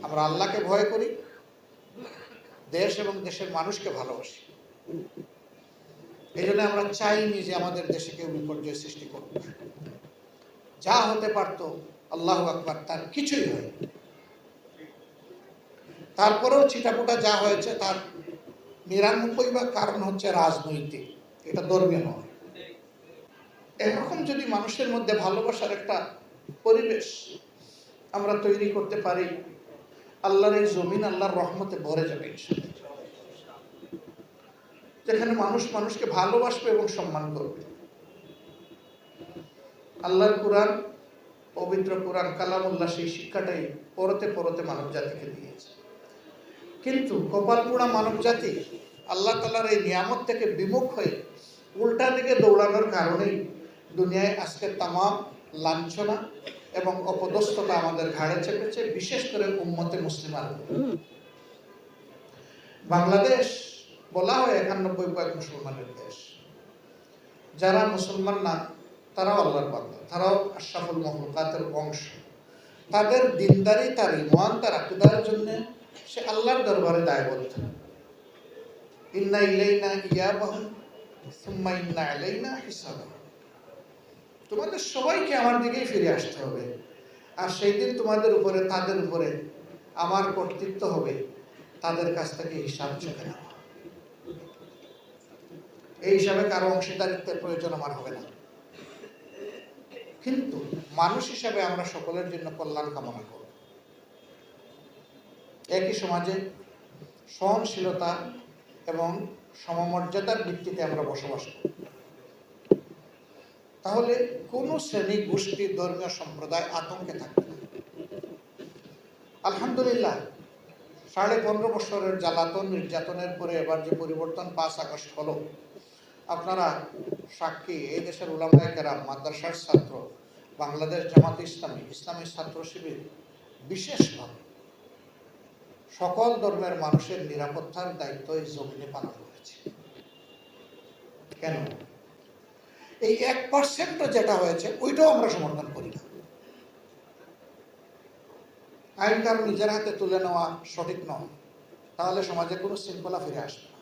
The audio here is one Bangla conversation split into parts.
আমরা আল্লাহকে ভয় করি, দেশ এবং দেশের মানুষকে ভালোবাসি। এই জন্য আমরা চাইনি যে আমাদের দেশে কেউ বিপর্যয় সৃষ্টি করুক। যা হতে পারত, আল্লাহ আকবার, তার কিছুই হয় তারপরেও চিটাপুটা যা হয়েছে, তার নিরানব্বই বা কারণ হচ্ছে রাজনৈতিক। এটা ধর্মীয় নয়। এরকম যদি মানুষের মধ্যে ভালোবাসার একটা পরিবেশ আমরা তৈরি করতে পারি আল্লাহর এই জমিন আল্লাহর রহমতে ভরে যাবে যেখানে মানুষ মানুষকে ভালোবাসবে এবং সম্মান করবে। আল্লাহর কোরআন, পবিত্র কোরআন, কালামুল্লাহ সেই শিক্ষাটাই পরতে পরতে মানব জাতিকে দিয়েছে। কিন্তু কপাল পোড়া মানব জাতি আল্লাহ তালার এই নিয়ামত থেকে বিমুখ হয়ে উল্টা দিকে দৌড়ানোর কারণেই দুনিয়ায় আজকে তামাম লাঞ্ছনা এবং অপদস্থতা আমাদের ঘাড়ে চেপেছে, বিশেষ করে উম্মতে মুসলিমার। বাংলাদেশ বলা হয় একানব্বই ভাগ মুসলমানের দেশ। যারা মুসলমান না, তারাও আল্লাহর বান্দা, তারাও আশরাফুল মহলকাতের বংশ। তাদের দিনদারি, তার ইমান, তার আকিদার জন্য সে আল্লাহর দরবারে দায়বদ্ধ। ইন্না ইলাইনা ইয়াবাহুম, সুম্মা ইন্না আলাইনা হিসাবাহুম। তোমাদের সবাইকে আমার দিকেই ফিরে আসতে হবে। আর সেই দিন তোমাদের উপরে, তাদের উপরে আমার কর্তৃত্ব হবে। তাদের কাছ থেকে হিসাব চোখে নেওয়া এই হিসাবে কারও অংশীদারিত্বের প্রয়োজন আমার হবে না। কিন্তু মানুষ হিসাবে আমরা সকলের জন্য কল্যাণ কামনা করব একই সমাজে সহনশীলতা এবং সমমর্যাদার ভিত্তিতে আমরা বসবাস করি। তাহলে কোন শ্রেণি গোষ্ঠী ধর্মীয় সম্প্রদায় আতঙ্কে থাকবে আলহামদুলিল্লাহ, সাড়ে পনেরো বছরের জ্বালাতন নির্যাতনের পরে এবার যে পরিবর্তন পাঁচ আগস্ট হলো, আপনারা সাক্ষী, এই দেশের উলামায় কেরাম, মাদ্রাসার ছাত্র, বাংলাদেশ জামাত ইসলামী ইসলামী ছাত্র শিবির, বিশেষভাবে সকল ধর্মের মানুষের নিরাপত্তার দায়িত্ব এই জমিনে পালন করেছে। কেন? এই এক পার্সেন্টও যেটা হয়েছে, ওইটাও আমরা সমর্থন করি না। আইন কারণ নিজের হাতে তুলে নেওয়া সঠিক নয়। তাহলে সমাজে কোনো শৃঙ্খলা ফিরে আসবে না।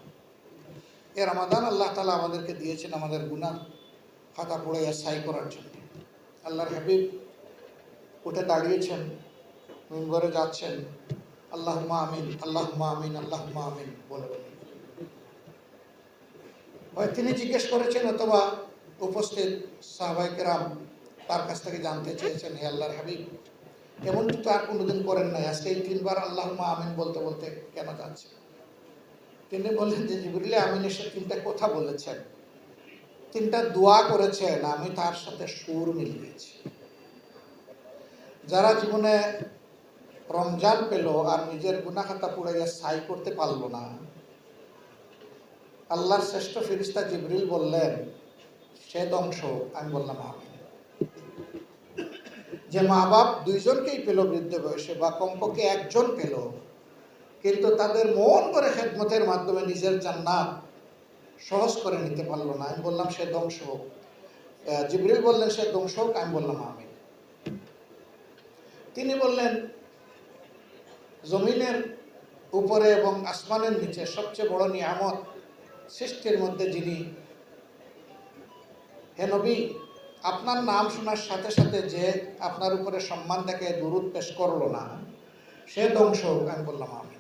এ রামাদান আল্লাহ তালা আমাদেরকে দিয়েছেন আমাদের গুণা খাতা পড়ে সাই করার জন্য। আল্লাহর হাবিব উঠে দাঁড়িয়েছেন, মিম্বরে যাচ্ছেন আল্লাহ মা আমিন আল্লাহ মা আমিন আল্লাহ আমিন বলে বলে হয় তিনি জিজ্ঞেস করেছেন, অথবা উপস্থিত সাহবাইকেরাম তার কাছ থেকে জানতে চেয়েছেন, হে আল্লাহর হাবিব এমন কিন্তু আর কোনোদিন করেন নাই। আজকে এই তিনবার আল্লাহ আমিন বলতে বলতে কেন যাচ্ছে? তিনি বললেন যে জিবরিলে আমিন এসে তিনটা কথা বলেছেন। তিনটা দোয়া করেছেন, আমি তার সাথে সুর মিলিয়েছি। যারা জীবনে রমজান পেল আর নিজের গুনাখাতা পুড়াইয়া সাই করতে পারল না, আল্লাহর শ্রেষ্ঠ ফিরিস্তা জিবরিল বললেন সে ধ্বংস আমি বললাম যে মা বাপ দুইজনকেই পেল বৃদ্ধ বয়সে বা কমপক্ষে একজন পেল, কিন্তু তাদের মন করে খেদমতের মাধ্যমে নিজের জান্নাত সহজ করে নিতে পারল না। আমি বললাম, সে ধ্বংস হোক। জিবরিল বললেন, সে ধ্বংস হোক। আমি বললাম আমি তিনি বললেন, জমিনের উপরে এবং আসমানের নিচে সবচেয়ে বড় নিয়ামত সৃষ্টির মধ্যে যিনি হে নবী, আপনার নাম শোনার সাথে সাথে যে আপনার উপরে সম্মান দেখে দূরত পেশ করল না, সে ধ্বংস হোক, আমি বললাম আমি